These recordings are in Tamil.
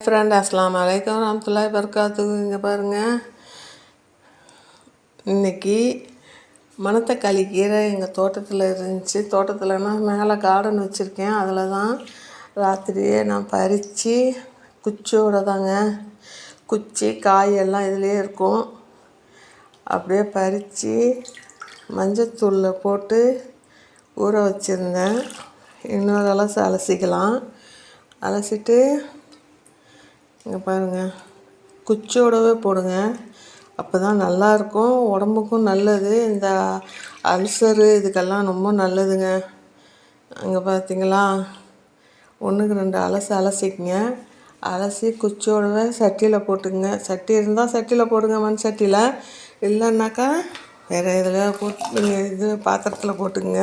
ஃப்ரெண்ட் அஸ்லாம் வலைக்கம் ரம்துல்லாய் வபரகாத்துஹு இங்கே பாருங்கள் இன்றைக்கி மணத்தக்காளி கீரை எங்கள் தோட்டத்தில் இருந்துச்சு. தோட்டத்தில்னா மேலே கார்டன் வச்சுருக்கேன். அதில் தான் ராத்திரியே நான் பறித்து குச்சியோட தாங்க குச்சி காய் எல்லாம் இதுலேயே இருக்கும். அப்படியே பறித்து மஞ்சத்தூளில் போட்டு ஊற வச்சுருந்தேன். இன்னொரு அலசு அலசிக்கலாம். அலசிட்டு இங்கே பாருங்கள் குச்சியோடவே போடுங்க. அப்போ தான் நல்லாயிருக்கும். உடம்புக்கும் நல்லது. இந்த அல்சரு இதுக்கெல்லாம் ரொம்ப நல்லதுங்க. அங்கே பார்த்தீங்களா ஒன்றுக்கு ரெண்டு அலசி அலசிக்கங்க. அலசி குச்சியோடவே சட்டியில் போட்டுங்க சட்டி இருந்தால் சட்டியில் போடுங்க மண் சட்டியில். இல்லைன்னாக்கா வேறு இதில் போட்டு இது பாத்திரத்தில் போட்டுங்க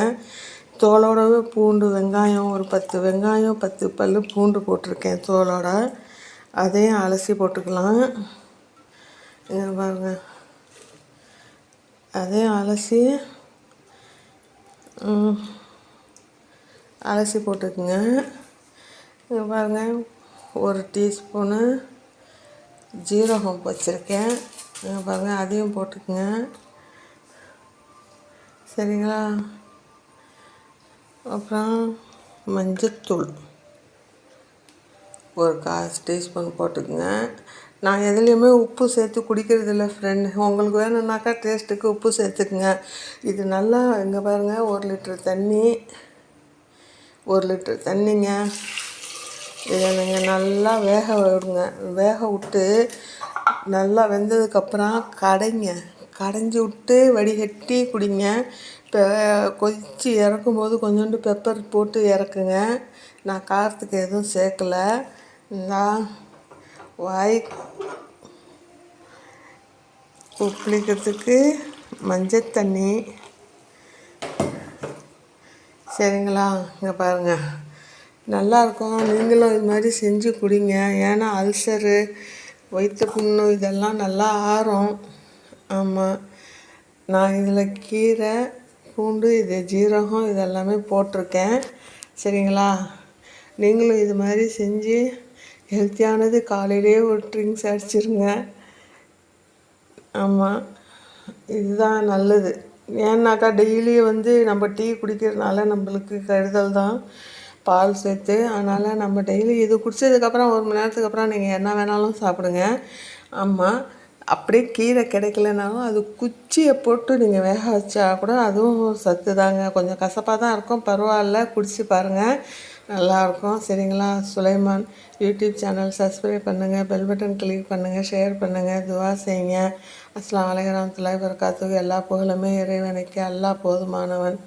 தோலோடவே பூண்டு வெங்காயம் ஒரு பத்து வெங்காயம் பத்து பல் பூண்டு போட்டிருக்கேன் தோலோட. அதையும் அலசி போட்டுக்கலாம். இங்கே பாருங்க. அதையும் அலசி அலசி போட்டுக்குங்க. இங்கே பாருங்க. ஒரு டீஸ்பூனு ஜீரகம் வச்சுருக்கேன். இங்கே பாருங்க. அதையும் போட்டுக்குங்க. சரிங்களா? அப்புறம் மஞ்சத்தூள். ஒரு கால் டீஸ்பூன் போட்டுக்குங்க. நான் எதுலேயுமே உப்பு சேர்த்து குடிக்கிறதில்ல ஃப்ரெண்ட் உங்களுக்கு வேணும்னாக்கா டேஸ்ட்டுக்கு உப்பு சேர்த்துக்குங்க. இது நல்லா இங்கே பாருங்கள் ஒரு லிட்டர் தண்ணி. ஒரு லிட்டர் தண்ணிங்க. இதை நீங்கள் நல்லா வேக விடுங்க. வேக விட்டு நல்லா வெந்ததுக்கப்புறம் கடைங்க. கடைஞ்சி விட்டு வடிகட்டி குடிங்க. இப்போ கொதித்து இறக்கும்போது கொஞ்சோண்டு பெப்பர் போட்டு இறக்குங்க. நான் காரத்துக்கு எதுவும் சேர்க்கல. நான் வாய் உப்புளிக்கிறதுக்கு மஞ்சள் தண்ணி. சரிங்களா? இங்கே பாருங்கள் நல்லாயிருக்கும் நீங்களும் இது மாதிரி செஞ்சு குடிங்க. ஏன்னா அல்சரு வயிற்று புண்ணு இதெல்லாம் நல்லா ஆறும். ஆமாம் நான் இதில் கீரை பூண்டு இது ஜீரகம் இதெல்லாமே போட்டிருக்கேன். சரிங்களா? நீங்களும் இது மாதிரி செஞ்சு ஹெல்த்தியானது காலையிலேயே ஒரு ட்ரிங்க்ஸ் அடிச்சிருங்க. ஆமாம் இதுதான் நல்லது. ஏன்னாக்கா டெய்லி வந்து நம்ம டீ குடிக்கிறதுனால நம்மளுக்கு கெடுதல் தான். பால் சேர்த்து அதனால் நம்ம டெய்லி இது குடித்ததுக்கப்புறம் ஒரு மணி நேரத்துக்கு அப்புறம் நீங்கள் என்ன வேணாலும் சாப்பிடுங்க. ஆமாம் அப்படியே கீரை கிடைக்கலனாலும் அது குச்சியை போட்டு நீங்கள் வேக வச்சா கூட அதுவும் சத்து தாங்க கொஞ்சம் கசப்பாக தான் இருக்கும். பரவாயில்ல குடிச்சு பாருங்கள் நல்லாயிருக்கும். சரிங்களா? சுலைமான் யூடியூப் சேனல் சப்ஸ்கிரைப் பண்ணுங்கள் பெல் பட்டன் கிளிக் பண்ணுங்கள் ஷேர் பண்ணுங்கள் துவா செய்யுங்க. அஸ்லாம் வலைக்கம் வரமத்துல்லாஹி வரகாத்துக்கு எல்லா புகழுமே இறைவனுக்கு. எல்லா போதுமானவன்.